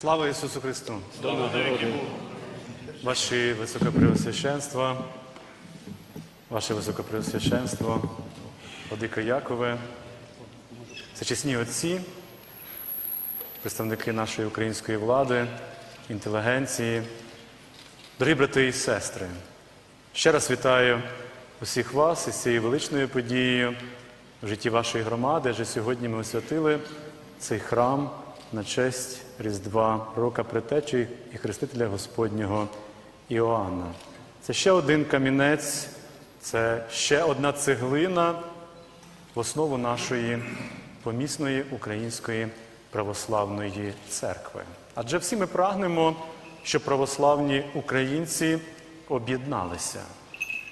Слава Ісусу Христу! Ваші високопреосвященства, ваше високопреосвященство, Владико Якове, всечесні отці, представники нашої української влади, інтелігенції, дорогі брати і сестри, ще раз вітаю усіх вас із цією величною подією в житті вашої громади, адже сьогодні ми освятили цей храм на честь Різдва Рока Притечі і Хрестителя Господнього Іоанна. Це ще один камінець, це ще одна цеглина в основу нашої помісної української православної церкви. Адже всі ми прагнемо, щоб православні українці об'єдналися.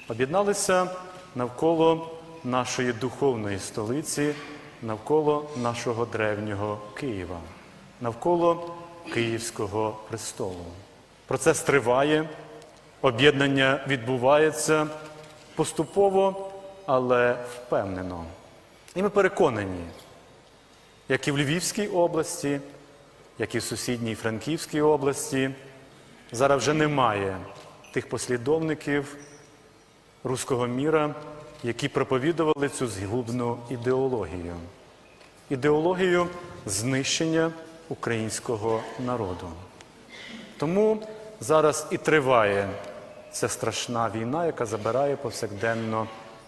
Об'єдналися навколо нашої духовної столиці, навколо нашого древнього Києва, навколо Київського престолу. Процес триває, об'єднання відбувається поступово, але впевнено. І ми переконані, як і в Львівській області, як і в сусідній Франківській області, зараз вже немає тих послідовників руського міра, які проповідували цю згубну ідеологію. Ідеологію знищення українського народу. Тому зараз і триває ця страшна війна, яка забирає повсякденно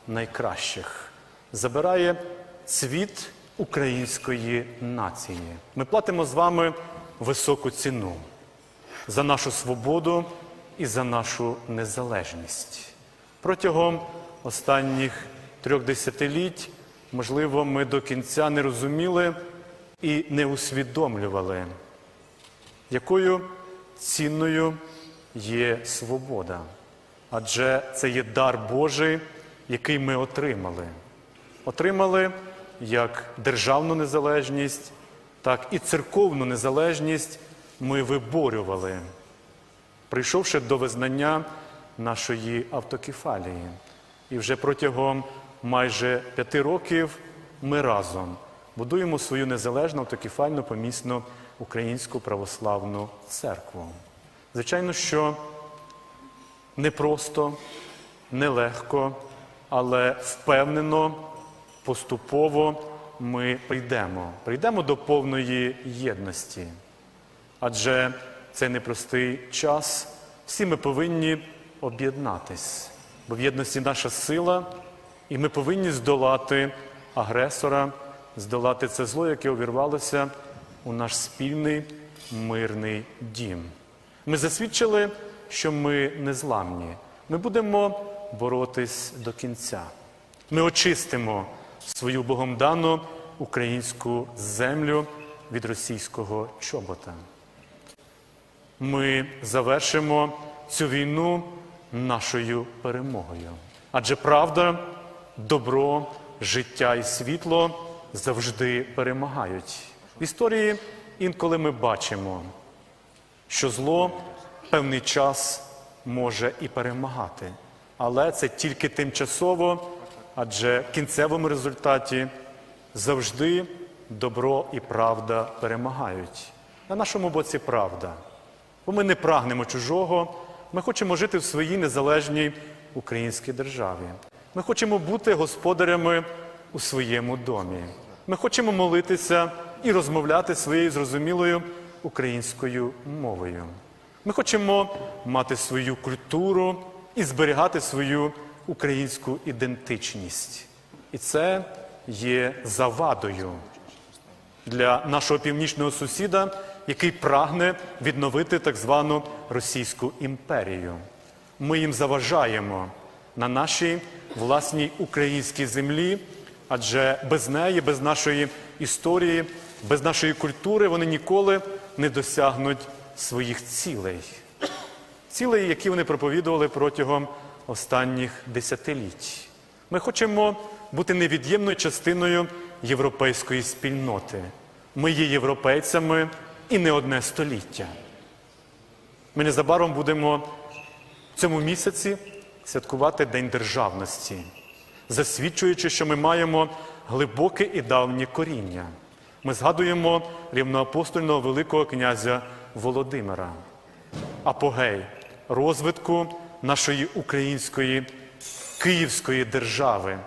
найкращих, забирає цвіт української нації. Ми платимо з вами високу ціну за нашу свободу і за нашу незалежність. Протягом останніх трьох десятиліть, можливо, ми до кінця не розуміли і не усвідомлювали, якою цінною є свобода. Адже це є дар Божий, який ми отримали. Отримали як державну незалежність, так і церковну незалежність ми виборювали, прийшовши до визнання нашої автокефалії. І вже протягом майже п'яти років ми разом будуємо свою незалежну автокефальну помісну українську православну церкву. Звичайно, що непросто, нелегко, але впевнено, поступово ми прийдемо. Прийдемо до повної єдності. Адже цей непростий час всі ми повинні об'єднатись, бо в єдності наша сила, і ми повинні здолати агресора, здолати це зло, яке увірвалося у наш спільний мирний дім. Ми засвідчили, що ми незламні. Ми будемо боротись до кінця. Ми очистимо свою Богом дану українську землю від російського чобота. Ми завершимо цю війну нашою перемогою. Адже правда, добро, життя і світло завжди перемагають. В історії інколи ми бачимо, що зло певний час може і перемагати, але це тільки тимчасово, адже в кінцевому результаті завжди добро і правда перемагають. На нашому боці правда. Бо ми не прагнемо чужого, ми хочемо жити в своїй незалежній українській державі. Ми хочемо бути господарями у своєму домі. Ми хочемо молитися і розмовляти своєю зрозумілою українською мовою. Ми хочемо мати свою культуру і зберігати свою українську ідентичність. І це є завадою для нашого північного сусіда, який прагне відновити так звану Російську імперію. Ми їм заважаємо на нашій власній українській землі, адже без неї, без нашої історії, без нашої культури вони ніколи не досягнуть своїх цілей. Цілей, які вони проповідували протягом останніх десятиліть. Ми хочемо бути невід'ємною частиною європейської спільноти. Ми є європейцями і не одне століття. Ми незабаром будемо в цьому місяці святкувати День державності, засвідчуючи, що ми маємо глибоке і давнє коріння. Ми згадуємо рівноапостольного Великого князя Володимира. Апогей розвитку нашої української Київської держави,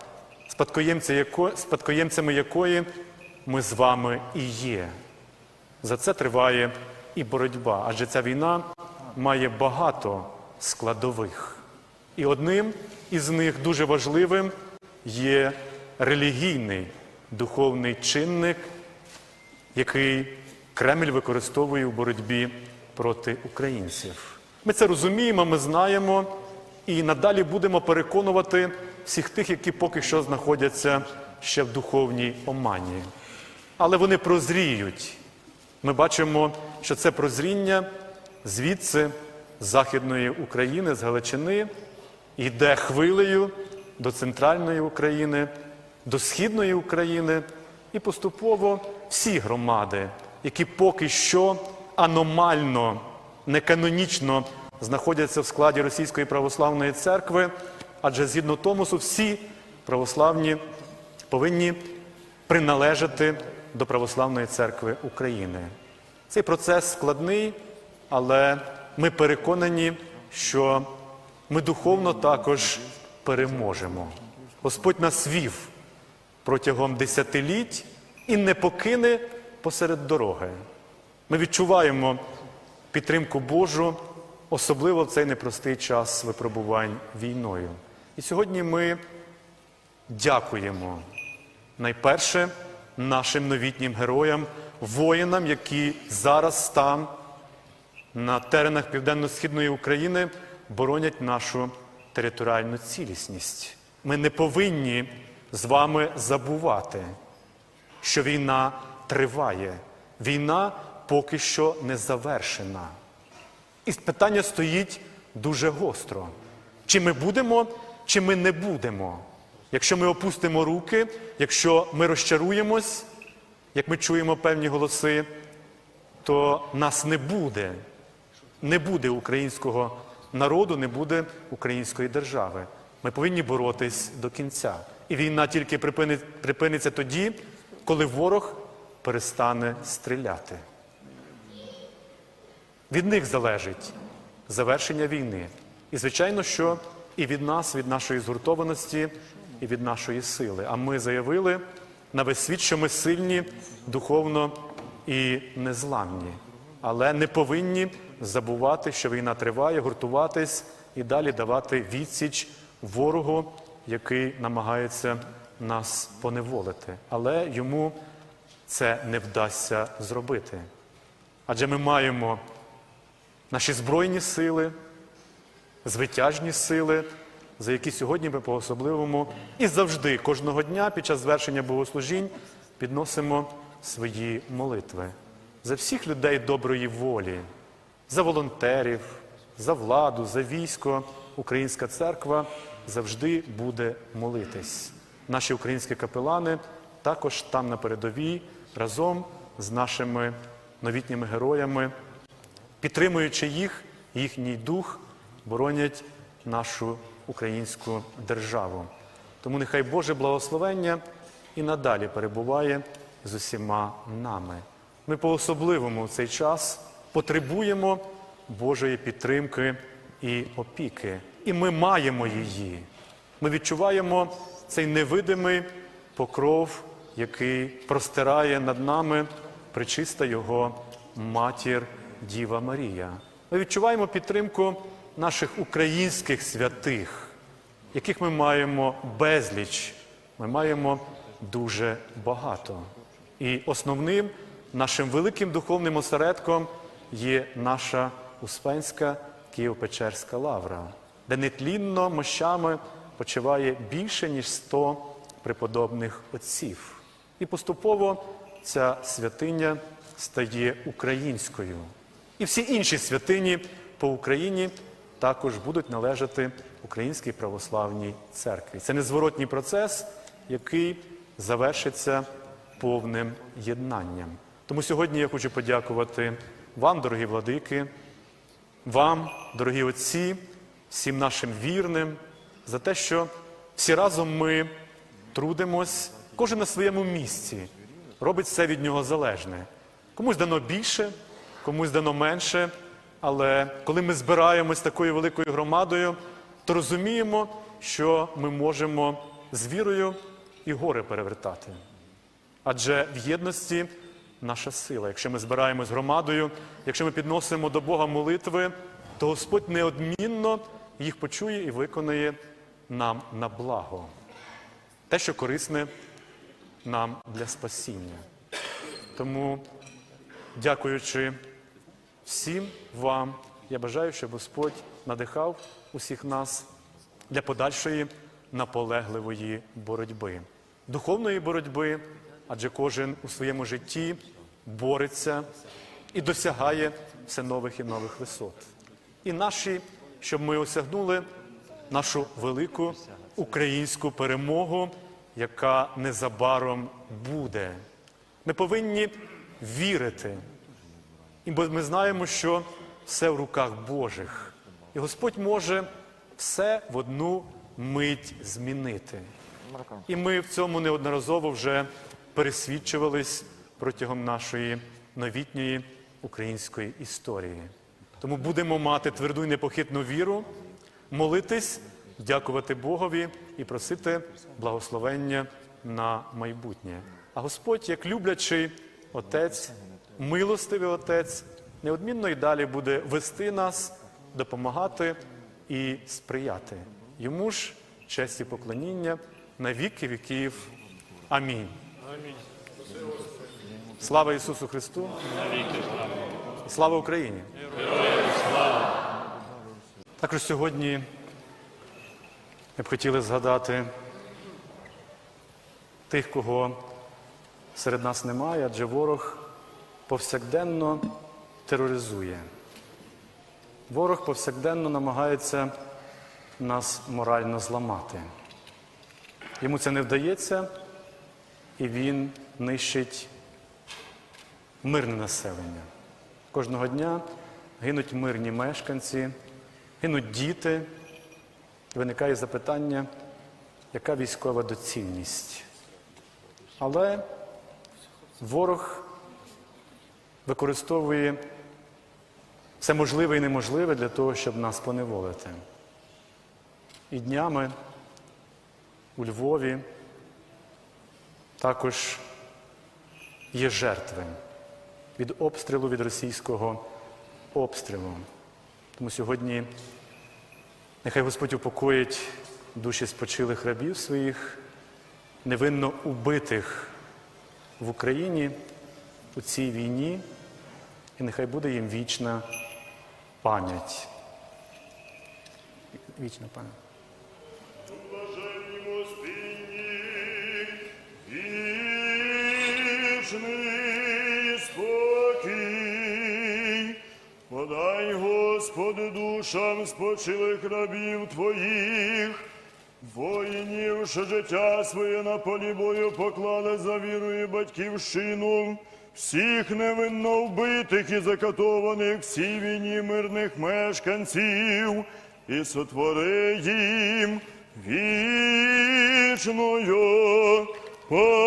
спадкоємцями якої ми з вами і є. За це триває і боротьба, адже ця війна має багато складових. І одним із них дуже важливим є релігійний духовний чинник, який Кремль використовує у боротьбі проти українців. Ми це розуміємо, ми знаємо і надалі будемо переконувати всіх тих, які поки що знаходяться ще в духовній омані. Але вони прозріють. Ми бачимо, що це прозріння звідси, з Західної України, з Галичини, йде хвилею до центральної України, до східної України і поступово всі громади, які поки що аномально, неканонічно знаходяться в складі Російської православної церкви, адже згідно Томосу всі православні повинні приналежати до Православної церкви України. Цей процес складний, але ми переконані, що ми духовно також переможемо. Господь нас вів протягом десятиліть і не покине посеред дороги. Ми відчуваємо підтримку Божу, особливо в цей непростий час випробувань війною. І сьогодні ми дякуємо найперше нашим новітнім героям, воїнам, які зараз там, на теренах Південно-Східної України, боронять нашу територіальну цілісність. Ми не повинні з вами забувати, що війна триває, війна поки що не завершена. І питання стоїть дуже гостро. Чи ми будемо, чи ми не будемо. Якщо ми опустимо руки, якщо ми розчаруємось, як ми чуємо певні голоси, то нас не буде. Не буде українського народу, не буде української держави. Ми повинні боротись до кінця. І війна тільки припиниться тоді, коли ворог перестане стріляти. Від них залежить завершення війни. І, звичайно, що і від нас, від нашої згуртованості, і від нашої сили. А ми заявили на весь світ, що ми сильні духовно і незламні. Але не повинні забувати, що війна триває, гуртуватись і далі давати відсіч ворогу, який намагається нас поневолити. Але йому це не вдасться зробити. Адже ми маємо наші збройні сили, звитяжні сили, за які сьогодні ми по-особливому і завжди, кожного дня під час звершення богослужінь підносимо свої молитви за всіх людей доброї волі, за волонтерів, за владу, за військо. Українська церква завжди буде молитись. Наші українські капелани також там на передовій разом з нашими новітніми героями підтримуючи їх, їхній дух, боронять нашу українську державу. Тому нехай Боже благословення і надалі перебуває з усіма нами. Ми по-особливому в цей час потребуємо Божої підтримки і опіки. І ми маємо її. Ми відчуваємо цей невидимий покров, який простирає над нами причиста Його матір Діва Марія. Ми відчуваємо підтримку наших українських святих, яких ми маємо безліч, ми маємо дуже багато. І основним нашим великим духовним осередком є наша Успенська Києво-Печерська лавра, де нетлінно мощами почиває більше, ніж 100 преподобних отців. І поступово ця святиня стає українською. І всі інші святині по Україні також будуть належати Українській православній церкві. Це незворотній процес, який завершиться повним єднанням. Тому сьогодні я хочу подякувати вам, дорогі владики, вам, дорогі отці, всім нашим вірним, за те, що всі разом ми трудимось, кожен на своєму місці, робить все від нього залежне. Комусь дано більше, комусь дано менше. Але коли ми збираємось такою великою громадою, то розуміємо, що ми можемо з вірою і гори перевертати. Адже в єдності наша сила. Якщо ми збираємось громадою, якщо ми підносимо до Бога молитви, то Господь неодмінно їх почує і виконає нам на благо. Те, що корисне нам для спасіння. Тому, дякуючи всім вам, я бажаю, щоб Господь надихав усіх нас для подальшої наполегливої боротьби, духовної боротьби, адже кожен у своєму житті бореться і досягає все нових і нових висот. І наші, щоб ми осягнули нашу велику українську перемогу, яка незабаром буде. Ми повинні вірити, і бо ми знаємо, що все в руках Божих. І Господь може все в одну мить змінити. І ми в цьому неодноразово вже пересвідчувались протягом нашої новітньої української історії. Тому будемо мати тверду і непохитну віру, молитись, дякувати Богові і просити благословення на майбутнє. А Господь, як люблячий Отець, милостивий Отець, неодмінно і далі буде вести нас, допомагати і сприяти. Йому ж честь і поклоніння на віки віків. Амінь. Слава Ісусу Христу! І Слава Україні! Також сьогодні ми б хотіли згадати тих, кого серед нас немає, адже ворог повсякденно тероризує. Ворог повсякденно намагається нас морально зламати. Йому це не вдається, і він нищить мирне населення. Кожного дня гинуть мирні мешканці, гинуть діти. Виникає запитання, яка військова доцільність. Але ворог використовує все можливе і неможливе для того, щоб нас поневолити. І днями у Львові також є жертви від обстрілу, від російського обстрілу. Тому сьогодні нехай Господь упокоїть душі спочилих рабів своїх, невинно убитих в Україні у цій війні, і нехай буде їм вічна пам'ять. Вічна пам'ять. Вічний спокій. Подай, Господи, душам спочилих рабів Твоїх, воїнів, що життя своє на полі бою поклали за віру і батьківщину, всіх невинно вбитих і закатованих в цій війні мирних мешканців, і сотвори їм вічною пам'ять.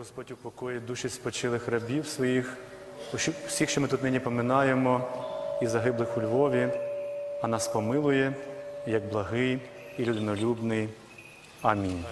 Господь упокоїть душі спочилих рабів своїх, всіх, що ми тут нині поминаємо, і загиблих у Львові, а нас помилує, як благий і людинолюбний. Амінь.